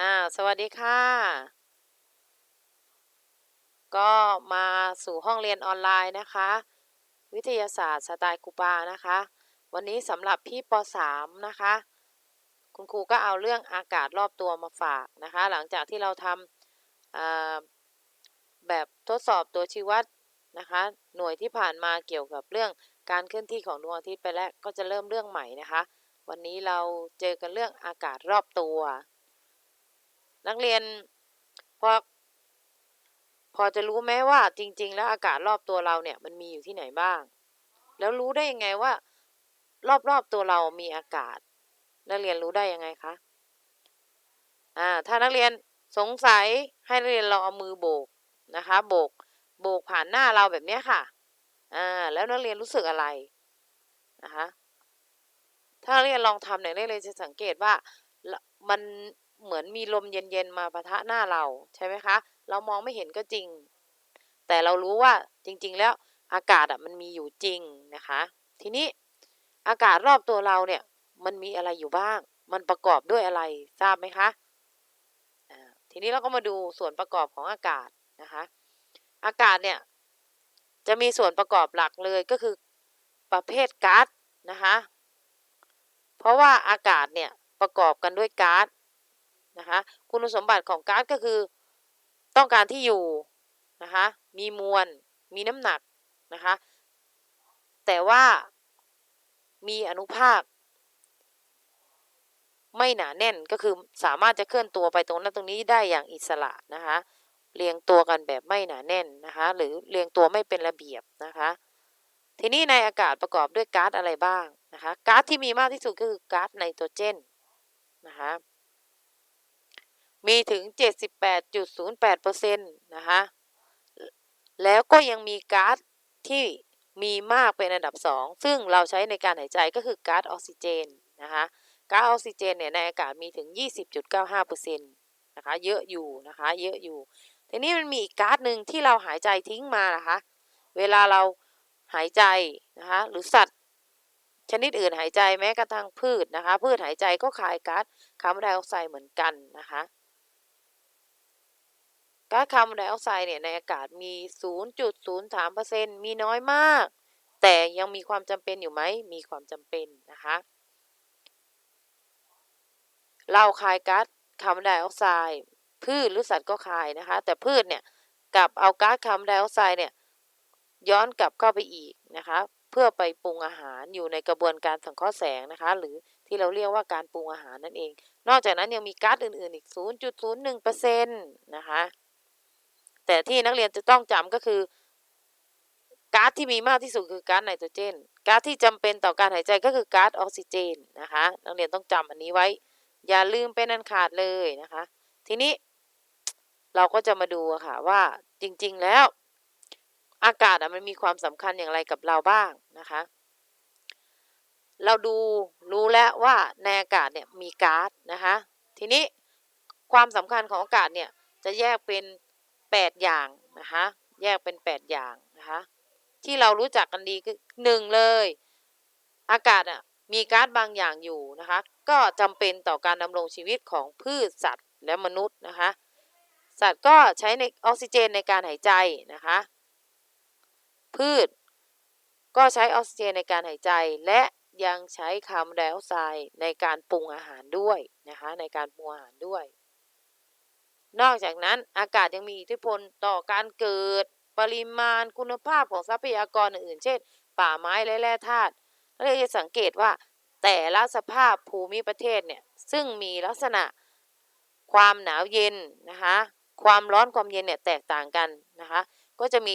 อ่า สวัสดีค่ะ ก็มาสู่ห้องเรียนออนไลน์นะคะ วิทยาศาสตร์สไตล์ครูปานะคะ วันนี้สำหรับพี่ป .3 นะคะ คุณครูก็เอาเรื่องอากาศรอบตัวมาฝากนะคะ หลังจากที่เราทำแบบทดสอบตัวชี้วัดนะคะ หน่วยที่ผ่านมาเกี่ยวกับเรื่องการเคลื่อนที่ของดวงอาทิตย์ไปแล้วก็จะเริ่มเรื่องใหม่นะคะ วันนี้เราเจอกันเรื่องอากาศรอบตัว นักเรียนพอพอจะรู้ไหมว่าจริง ๆ แล้วอากาศรอบตัวเราเนี่ยมันมีอยู่ที่ไหนบ้าง แล้วรู้ได้ยังไงว่า รอบๆตัวเรามีอากาศ นักเรียนรู้ได้ยังไงคะอ่าถ้านักเรียนสงสัยให้นักเรียนลองเอามือโบกนะคะโบกโบกผ่านหน้าเราแบบนี้ค่ะอ่าแล้วนักเรียนรู้สึกอะไรนะคะถ้านักเรียนลองทำเนี่ยนักเรียนจะสังเกตว่ามัน เหมือนมีลมเย็นๆมาปะทะหน้าเราใช่ไหมคะ เรามองไม่เห็นก็จริง แต่เรารู้ว่าจริง ๆ แล้วอากาศอะมันมีอยู่จริงนะคะ ทีนี้อากาศรอบตัวเราเนี่ยมันมีอะไรอยู่บ้าง มันประกอบด้วยอะไรทราบไหมคะทีนี้เราก็มาดูส่วนประกอบของอากาศนะคะ อากาศเนี่ยจะมีส่วนประกอบหลักเลยก็คือประเภทก๊าซนะคะ เพราะว่าอากาศเนี่ยประกอบกันด้วยก๊าซ นะคะคุณสมบัติของก๊าซก็คือ ต้องการที่อยู่นะคะมีมวลมีน้ำหนักนะคะแต่ว่ามีอนุภาค ไม่หนาแน่นก็คือสามารถจะเคลื่อนตัวไปตรงนั้นตรงนี้ได้อย่างอิสระนะคะเรียงตัวกันแบบไม่หนาแน่นนะคะหรือเรียงตัวไม่เป็นระเบียบนะคะทีนี้ในอากาศประกอบด้วยก๊าซอะไรบ้างนะคะก๊าซที่มีมากที่สุดก็คือก๊าซไนโตรเจนนะคะ มีถึง 78.08%นะคะแล้วก็ยังมีก๊าซที่มีมากเป็นอันดับ 2 ซึ่งเราใช้ในการหายใจก็คือก๊าซออกซิเจนนะคะก๊าซออกซิเจนเนี่ยในอากาศมีถึง 20.95%นะคะเยอะอยู่นะคะเยอะอยู่ทีนี้มันมีอีกก๊าซหนึ่งที่เราหายใจทิ้งมานะคะเวลาเราหายใจนะคะหรือสัตว์ ชนิดอื่นหายใจแม้กระทั่งพืชนะคะพืชหายใจก็คายก๊าซคาร์บอนไดออกไซด์เหมือนกันนะคะ ก๊าซคาร์บอนไดออกไซด์เนี่ยในอากาศมี 0.03%มีน้อยมาก แต่ยังมีความจำเป็นอยู่ไหม มีความจำเป็นนะคะเราคายก๊าซคาร์บอนไดออกไซด์พืชหรือสัตว์ก็คายนะคะ แต่พืชเนี่ยกับเอาก๊าซคาร์บอนไดออกไซด์เนี่ยย้อนกลับเข้าไปอีกนะคะ เพื่อไปปรุงอาหารอยู่ในกระบวนการสังเคราะห์แสงนะคะ หรือที่เราเรียกว่าการปรุงอาหารนั่นเอง นอกจากนั้นยังมีก๊าซอื่น ๆ อีก 0.01%นะคะ แต่ที่นักเรียนจะต้องจำก็คือก๊าซที่มีมากที่สุดคือก๊าซไนโตรเจนก๊าซที่จำเป็นต่อการหายใจก็คือก๊าซออกซิเจนนะคะนักเรียนต้องจำอันนี้ไว้ อย่าลืมเป็นอันขาดเลยนะคะ ทีนี้เราก็จะมาดูค่ะว่าจริง ๆแล้ว อากาศมันมีความสำคัญอย่างไรกับเราบ้างนะคะ เราดูรู้แล้วว่าในอากาศเนี่ยมีก๊าซนะคะ ทีนี้ความสำคัญของอากาศเนี่ยจะแยกเป็น 8 อย่างนะคะแยกเป็น 8 อย่างนะคะที่เรารู้จักกันดีคือหนึ่งเลย อากาศอะมีก๊าซบางอย่างอยู่นะคะก็จำเป็นต่อการดำรงชีวิตของพืชสัตว์และมนุษย์นะคะสัตว์ก็ใช้ในออกซิเจนในการหายใจนะคะพืชก็ใช้ออกซิเจนในการหายใจและยังใช้คาร์บอนไดออกไซด์ในการปรุงอาหารด้วยนะคะในการปรุงอาหารด้วย นอกจากนั้นอากาศยังมีอิทธิพลต่อการเกิด ปริมาณคุณภาพของทรัพยากรอื่นๆ เช่น ป่าไม้และแร่ธาตุเราจะสังเกตว่าแต่ละสภาพภูมิประเทศเนี่ยซึ่งมีลักษณะความหนาวเย็นนะคะความร้อนความเย็นเนี่ยแตกต่างกันนะคะก็จะมี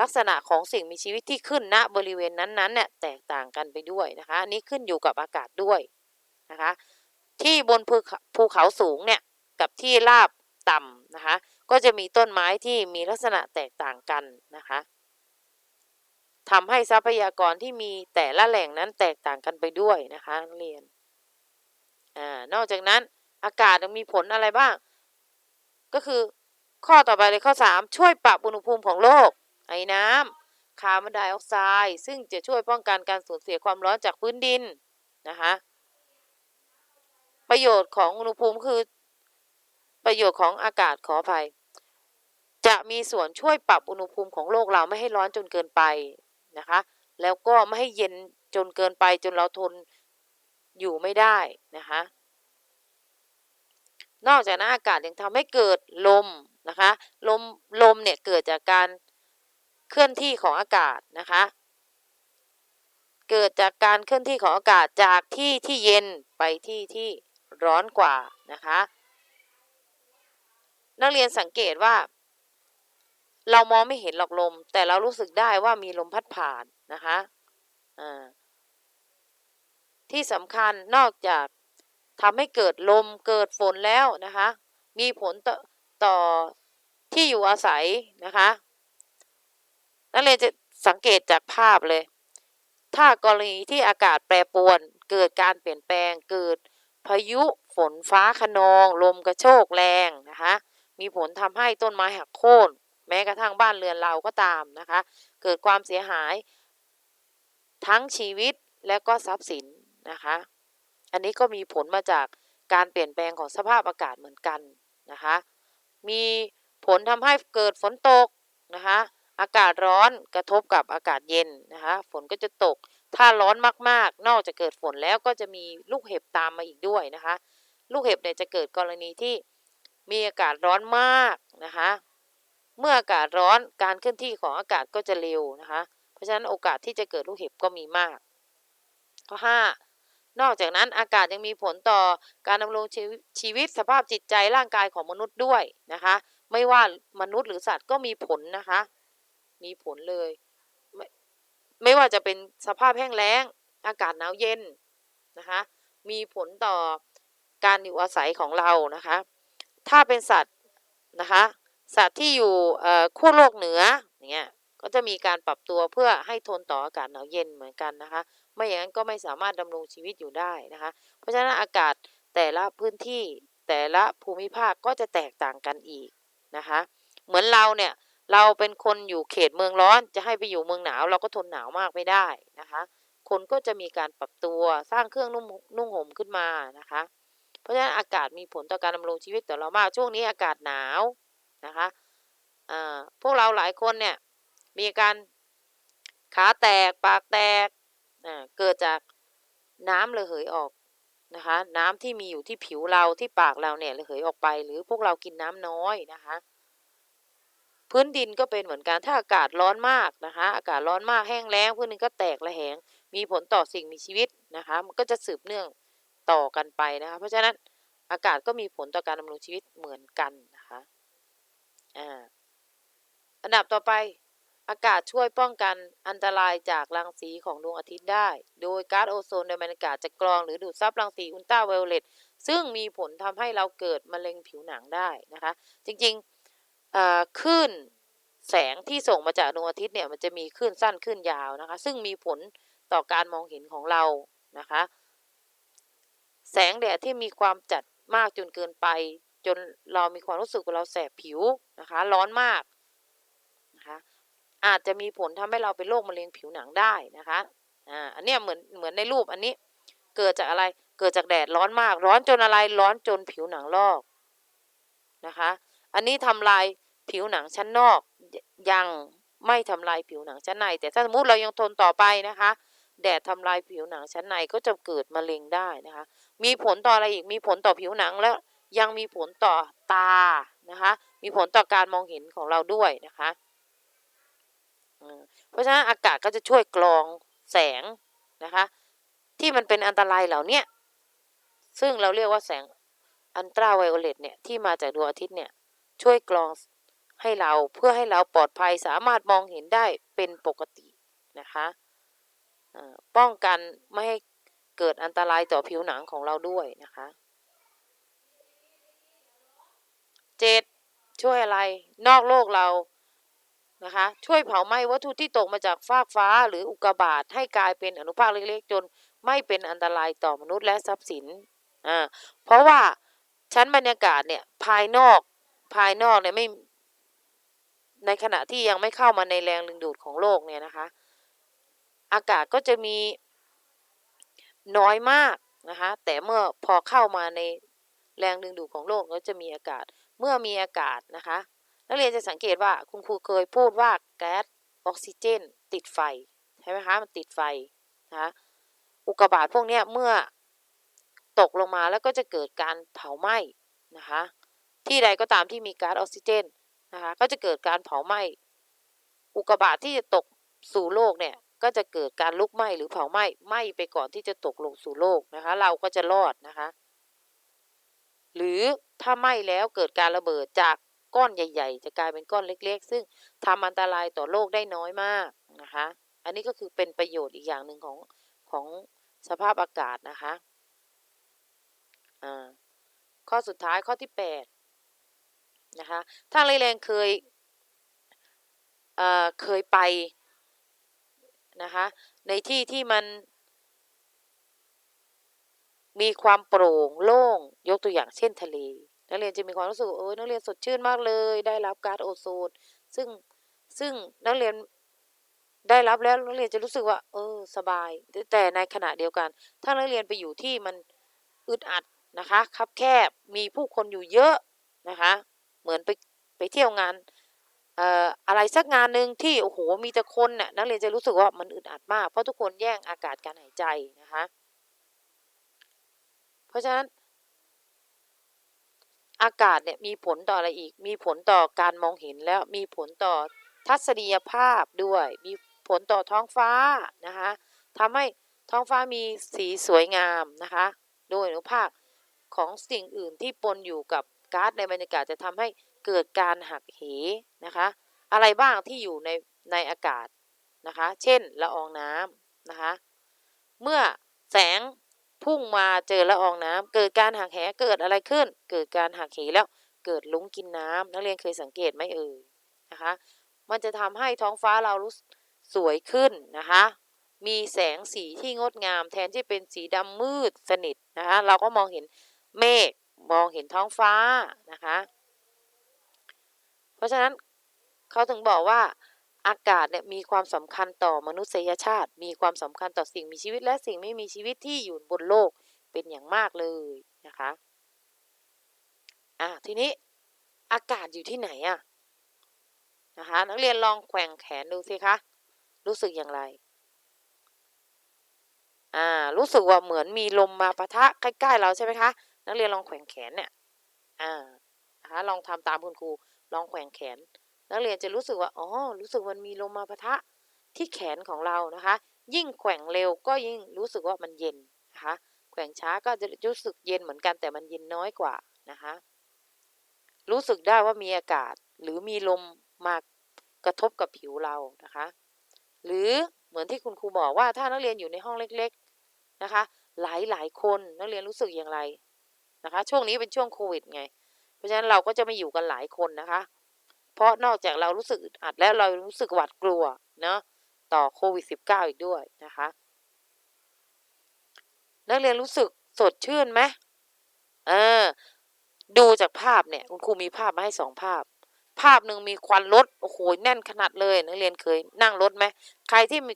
ลักษณะของสิ่งมีชีวิตที่ขึ้นณบริเวณนั้นๆเนี่ยแตกต่างกันไปด้วยนะคะนนี้ขึ้นอยู่กับอากาศด้วยนะคะที่บนภูเขาสูงเนี่ยกับที่ราบ ต่ำนะคะ ก็จะมีต้นไม้ที่มีลักษณะแตกต่างกันนะคะทำให้ทรัพยากรที่มีแต่ละแหล่งนั้นแตกต่างกันไปด้วยนะคะนักเรียนอนอกจากนั้นอากาศมีผลอะไรบ้าง ก็คือข้อต่อไปเลยข้อ 3 ช่วยปรับอุณหภูมิของโลก ไอ้น้ำคาร์บอนไดออกไซด์ซึ่งจะช่วยป้องกันการสูญเสียความร้อนจากพื้นดินนะคะประโยชน์ของอุณหภูมิคือ ประโยชน์ของอากาศขออภัย จะมีส่วนช่วยปรับอุณหภูมิของโลกเราไม่ให้ร้อนจนเกินไปนะคะ แล้วก็ไม่ให้เย็นจนเกินไปจนเราทนอยู่ไม่ได้นะคะ นอกจากนั้นอากาศยังทำให้เกิดลมนะคะ ลมลมเนี่ยเกิดจากการเคลื่อนที่ของอากาศนะคะ เกิดจากการเคลื่อนที่ของอากาศจากที่ที่เย็นไปที่ที่ร้อนกว่านะคะ นักเรียนสังเกตว่า เรามองไม่เห็นหรอกลม แต่เรารู้สึกได้ว่ามีลมพัดผ่านนะคะที่สำคัญนอกจากทำให้เกิดลมเกิดฝนแล้วนะคะ มีผลต่อต่อที่อยู่อาศัยนะคะนักเรียนจะสังเกตจากภาพเลย ถ้ากรณีที่อากาศแปรปรวน เกิดการเปลี่ยนแปลงเกิดพายุฝนฟ้าขนอง ลมกระโชกแรงนะคะ มีผลทำให้ต้นไม้หักโค่นแม้กระทั่งบ้านเรือนเราก็ตามนะคะ เกิดความเสียหายทั้งชีวิตและก็ทรัพย์สินนะคะ อันนี้ก็มีผลมาจากการเปลี่ยนแปลงของสภาพอากาศเหมือนกันนะคะ มีผลทำให้เกิดฝนตกนะคะ อากาศร้อนกระทบกับอากาศเย็นนะคะ ฝนก็จะตก ถ้าร้อนมากๆ นอกจากเกิดฝนแล้วก็จะมีลูกเห็บตามมาอีกด้วยนะคะ ลูกเห็บเนี่ยจะเกิดกรณีที่ มีอากาศร้อนมากนะคะ เมื่ออากาศร้อนการเคลื่อนที่ของอากาศก็จะเร็วนะคะ เพราะฉะนั้นโอกาสที่จะเกิดลูกเห็บก็มีมาก ข้อ 5 นอกจากนั้นอากาศยังมีผลต่อการดำรงชีวิตสภาพจิตใจร่างกายของมนุษย์ด้วยนะคะ ไม่ว่ามนุษย์หรือสัตว์ก็มีผลนะคะ มีผลเลยไมไม่ว่าจะเป็นสภาพแห้งแล้ง อากาศหนาวเย็นนะคะ มีผลต่อการอยู่อาศัยของเรานะคะ ถ้าเป็นสัตว์นะคะสัตว์ที่อยู่ขั้วโลกเหนืออย่างเงี้ยก็จะมีการปรับตัวเพื่อให้ทนต่ออากาศหนาวเย็นเหมือนกันนะคะ ไม่อย่างนั้นก็ไม่สามารถดำรงชีวิตอยู่ได้นะคะ เพราะฉะนั้นอากาศแต่ละพื้นที่แต่ละภูมิภาคก็จะแตกต่างกันอีกนะคะ เหมือนเราเนี่ยเราเป็นคนอยู่เขตเมืองร้อน จะให้ไปอยู่เมืองหนาว เราก็ทนหนาวมากไม่ได้นะคะ คนก็จะมีการปรับตัวสร้างเครื่องนุ่งห่มขึ้นมานะคะ ราะฉะนั้นอากาศมีผลต่อการดำรงชีวิตต่อเรามากช่วงนี้อากาศหนาวนะคะพวกเราหลายคนเนี่ยมีการขาแตกปากแตกเกิดจากน้ำระเหยออกนะคะน้ำที่มีอยู่ที่ผิวเราที่ปากเราเนี่ยระเหยออกไป หรือพวกเรากินน้ำน้อยนะคะพื้นดินก็เป็นเหมือนกันถ้าอากาศร้อนมากนะคะ อากาศร้อนมากแห้งแล้งพื้นดินก็แตกระแหง มีผลต่อสิ่งมีชีวิตนะคะ มันก็จะสืบเนื่อง ต่อกันไปนะคะ เพราะฉะนั้นอากาศก็มีผลต่อการดำรงชีวิตเหมือนกันนะคะอ่าอันดับต่อไป อากาศช่วยป้องกันอันตรายจากรังสีของดวงอาทิตย์ได้ โดยก๊าซโอโซนในบรรยากาศจะกรองหรือดูดซับรังสีอุลตราไวโอเลตซึ่งมีผลทำให้เราเกิดมะเร็งผิวหนังได้นะคะ จริงๆคลื่นแสงที่ส่งมาจากดวงอาทิตย์เนี่ยมันจะมีคลื่นสั้นคลื่นยาวนะคะ ซึ่งมีผลต่อการมองเห็นของเรานะคะ แสงแดดที่มีความจัดมากจนเกินไป จนเรามีความรู้สึกว่าเราแสบผิวนะคะ ร้อนมากนะคะอาจจะมีผลทำให้เราเป็นโรคมะเร็งผิวหนังได้นะคะอ่าอันนี้เหมือนเหมือนในรูปอันนี้เกิดจากอะไรเกิดจากแดดร้อนมาก ร้อนจนอะไรร้อนจนผิวหนังลอกนะคะ อันนี้ทำลายผิวหนังชั้นนอกยังไม่ทำลายผิวหนังชั้นใน แต่ถ้าสมมติเรายังทนต่อไปนะคะ แดดทำลายผิวหนังชั้นในก็จะเกิดมะเร็งได้นะคะ มีผลต่ออะไรอีก มีผลต่อผิวหนังแล้วยังมีผลต่อตานะคะ มีผลต่อการมองเห็นของเราด้วยนะคะ เพราะฉะนั้นอากาศก็จะช่วยกรองแสงนะคะ ที่มันเป็นอันตรายเหล่านี้ซึ่งเราเรียกว่าแสงอันตราไวโอเลตเนี่ยที่มาจากดวงอาทิตย์เนี่ยช่วยกรองให้เราเพื่อให้เราปลอดภัยสามารถมองเห็นได้เป็นปกตินะคะป้องกันไม่ให้ เกิดอันตรายต่อผิวหนังของเราด้วยนะคะเจ็ดช่วยอะไรนอกโลกเรานะคะ ช่วยเผาไหม้วัตถุที่ตกมาจากฟากฟ้าหรืออุกกาบาตให้กลายเป็นอนุภาคเล็กๆ จนไม่เป็นอันตรายต่อมนุษย์และทรัพย์สินอ่าเพราะว่าชั้นบรรยากาศเนี่ยภายนอกภายนอกเนี่ยไม่ในขณะที่ยังไม่เข้ามาในแรงดึงดูดของโลกเนี่ยนะคะ อากาศก็จะมี น้อยมากนะคะแต่เมื่อพอเข้ามาในแรงดึงดูดของโลกก็จะมีอากาศ เมื่อมีอากาศนะคะ นักเรียนจะสังเกตว่าคุณครูเคยพูดว่าแก๊สออกซิเจน ติดไฟใช่ไหมคะมันติดไฟนะคะอุกกาบาตพวกนี้เมื่อตกลงมาแล้วก็จะเกิดการเผาไหม้นะคะที่ใดก็ตามที่มีก๊าซออกซิเจนนะคะก็จะเกิดการเผาไหม้อุกกาบาตที่จะตกสู่โลกเนี่ย ก็จะเกิดการลุกไหม้หรือเผาไหม้ไหม้ไปก่อนที่จะตกลงสู่โลกนะคะ เราก็จะรอดนะคะ หรือถ้าไหม้แล้วเกิดการระเบิดจากก้อนใหญ่ ๆ จะกลายเป็นก้อนเล็ก ๆ ซึ่งทำอันตรายต่อโลกได้น้อยมากนะคะ อันนี้ก็คือเป็นประโยชน์อีกอย่างหนึ่งของของสภาพอากาศนะคะอ่าข้อสุดท้ายข้อที่8นะคะทางเรแรงเคยเอ่อเคยไป นะคะ ในที่ที่มัน มีความโปร่งโล่ง ยกตัวอย่างเช่นทะเล นักเรียนจะมีความรู้สึกเออนักเรียนสดชื่นมากเลย ได้รับก๊าซโอโซน ซึ่งซึ่งนักเรียนได้รับแล้วนักเรียนจะรู้สึกว่า เออ สบาย แต่ในขณะเดียวกัน ถ้านักเรียนไปอยู่ที่มันอึดอัดนะคะคับแคบมีผู้คนอยู่เยอะนะคะ เหมือนไปไปเที่ยวงาน เอ่ออะไรสักงานหนึ่งที่โอ้โหมีแต่คนน่ะนักเรียนจะรู้สึกว่ามันอึดอัดมาก เพราะทุกคนแย่งอากาศการหายใจนะคะ เพราะฉะนั้น อากาศเนี่ยมีผลต่ออะไรอีก มีผลต่อการมองเห็นแล้วมีผลต่อทัศนียภาพด้วย มีผลต่อท้องฟ้านะคะทำให้ท้องฟ้ามีสีสวยงามนะคะ โดยอนุภาคของสิ่งอื่นที่ปนอยู่กับก๊าซในบรรยากาศจะทำให้ เกิดการหักเหนะคะ อะไรบ้างที่อยู่ในในอากาศนะคะ เช่นละอองน้ำนะคะ เมื่อแสงพุ่งมาเจอละอองน้ำเกิดการหักเหเกิดอะไรขึ้น เกิดการหักเหแล้วเกิดลุ้งกินน้ำนักเรียนเคยสังเกตไหมเอ่ยนะคะ มันจะทำให้ท้องฟ้าเรารู้สวยขึ้นนะคะ มีแสงสีที่งดงาม แทนที่เป็นสีดำมืดสนิทนะคะ เราก็มองเห็นเมฆมองเห็นท้องฟ้านะคะ เพราะฉะนั้นเขาถึงบอกว่าอากาศเนี่ยมีความสำคัญต่อมนุษยชาติ มีความสำคัญต่อสิ่งมีชีวิตและสิ่งไม่มีชีวิตที่อยู่บนโลกเป็นอย่างมากเลยนะคะอะทีนี้อากาศอยู่ที่ไหนอะนะคะนักเรียนลองแขว่งแขนดูสิคะรู้สึกอย่างไรอ่ารู้สึกว่าเหมือนมีลมมาปะทะใกล้ๆเราใช่ไหมคะนักเรียนลองแขว่งแขนเนี่ยอ่านะคะลองทำตามคุณครู ลองแขว่งแขน นักเรียนจะรู้สึกว่าอ๋อรู้สึกมันมีลมมาปะทะที่แขนของเรานะคะ ยิ่งแขว่งเร็วก็ยิ่งรู้สึกว่ามันเย็นนะคะแขว่งช้าก็จะรู้สึกเย็นเหมือนกันแต่มันเย็นน้อยกว่านะคะรู้สึกได้ว่ามีอากาศหรือมีลมมากระทบกับผิวเรานะคะ หรือเหมือนที่คุณครูบอกว่าถ้านักเรียนอยู่ในห้องเล็ก ๆนะคะ หลายหลายคนนักเรียนรู้สึกอย่างไรนะคะ ช่วงนี้เป็นช่วงโควิดไง เพราะฉะนั้นเราก็จะไม่อยู่กันหลายคนนะคะ เพราะนอกจากเรารู้สึกอึดอัดแล้วเรารู้สึกหวาดกลัวเนาะต่อโควิด -19 อีกด้วยนะคะ นักเรียนรู้สึกสดชื่นไหมเออ ดูจากภาพเนี่ย คุณครูมีภาพมาให้สองภาพ ภาพหนึ่งมีควันรถโอ้โหแน่นขนาดเลย นักเรียนเคยนั่งรถไหมใครที่มี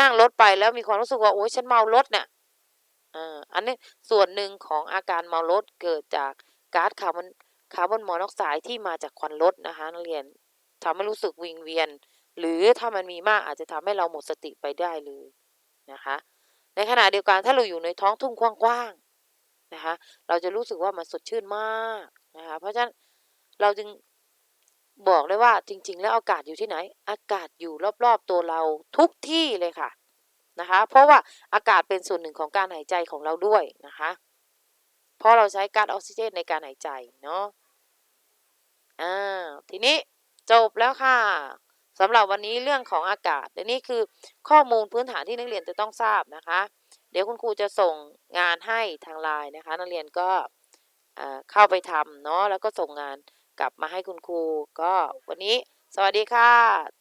นั่งรถไปแล้วมีความรู้สึกว่าโอ้ยฉันเมารถเนี่ยอ่าอันนี้ส่วนหนึ่งของอาการเมารถเกิดจากก๊าซคาร์บอน คาร์บอนมอนอกไซด์ที่มาจากควันรถนะคะนักเรียนทำให้รู้สึกวิงเวียน หรือถ้ามันมีมากอาจจะทำให้เราหมดสติไปได้เลยนะคะ ในขณะเดียวกันถ้าเราอยู่ในท้องทุ่งกว้างๆนะคะ เราจะรู้สึกว่ามันสดชื่นมากนะคะ เพราะฉะนั้นเราจึงบอกเลยว่าจริง ๆ แล้วอากาศอยู่ที่ไหน อากาศอยู่รอบๆตัวเราทุกที่เลยค่ะนะคะ เพราะว่าอากาศเป็นส่วนหนึ่งของการหายใจของเราด้วยนะคะ เพราะเราใช้ก๊าซออกซิเจนในการหายใจเนาะ อ่าทีนี้จบแล้วค่ะสำหรับวันนี้เรื่องของอากาศและนี่คือข้อมูลพื้นฐานที่นักเรียนจะต้องทราบนะคะ เดี๋ยวคุณครูจะส่งงานให้ทางไลน์นะคะ นักเรียนก็เข้าไปทำเนาะแล้วก็ส่งงานกลับมาให้คุณครูก็วันนี้ สวัสดีค่ะ